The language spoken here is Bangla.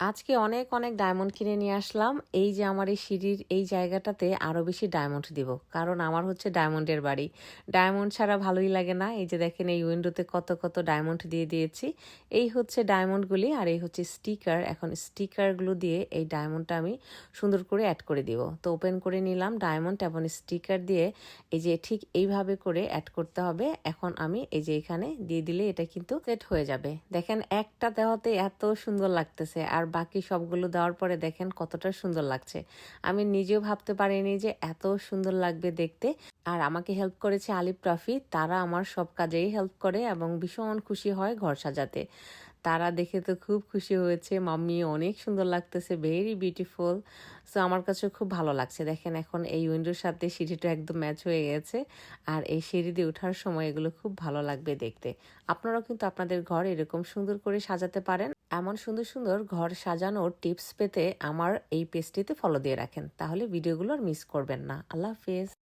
আজকে অনেক অনেক ডায়মন্ড কিনে নিয়ে আসলাম। এই যে আমার এই সিঁড়ির এই জায়গাটাতে আরও বেশি ডায়মন্ড দিব। কারণ আমার হচ্ছে ডায়মন্ডের বাড়ি। ডায়মন্ড ছাড়া ভালোই লাগে না। এই যে দেখেন, এই উইন্ডোতে কত কত ডায়মন্ড দিয়ে দিয়েছি। এই হচ্ছে ডায়মন্ডগুলি আর এই হচ্ছে স্টিকার এখন স্টিকারগুলো দিয়ে এই ডায়মন্ডটা আমি সুন্দর করে অ্যাড করে দিব। তো ওপেন করে নিলাম ডায়মন্ড এবং স্টিকার দিয়ে এই যে ঠিক এইভাবে করে অ্যাড করতে হবে। এখন আমি এই যে এখানে দিয়ে দিলে এটা কিন্তু সেট হয়ে যাবে। দেখেন, একটা দেওয়াতে এত সুন্দর লাগতেছে। আর বাকি সবগুলো দেওয়ার পরে দেখেন কতটা সুন্দর লাগছে। আমি নিজেও ভাবতে পারিনি যে এত সুন্দর লাগবে দেখতে। আর আমাকে হেল্প করেছে আলিপ ট্রফি, তারা আমার সব কাজেই হেল্প করে এবং ভীষণ খুশি হয় ঘর সাজাতে। তারা দেখে তো খুব খুশি হয়েছে, মাম্মি, অনেক সুন্দর লাগতেছে ভেরি বিউটিফুল সো আমার কাছে খুব ভালো লাগছে। দেখেন এখন এই উইন্ডোর সাথে সিঁড়িটা একদম ম্যাচ হয়ে গেছে। আর এই সিঁড়ি দিয়ে ওঠার সময় এগুলো খুব ভালো লাগবে দেখতে। আপনারাও কিন্তু আপনাদের ঘর এরকম সুন্দর করে সাজাতে পারেন। এমন সুন্দর সুন্দর ঘর সাজানোর টিপস পেতে আমার এই পেজটিতে ফলো দিয়ে রাখেন। তাহলে ভিডিওগুলো আর মিস করবেন না। আল্লাহ হাফেজ।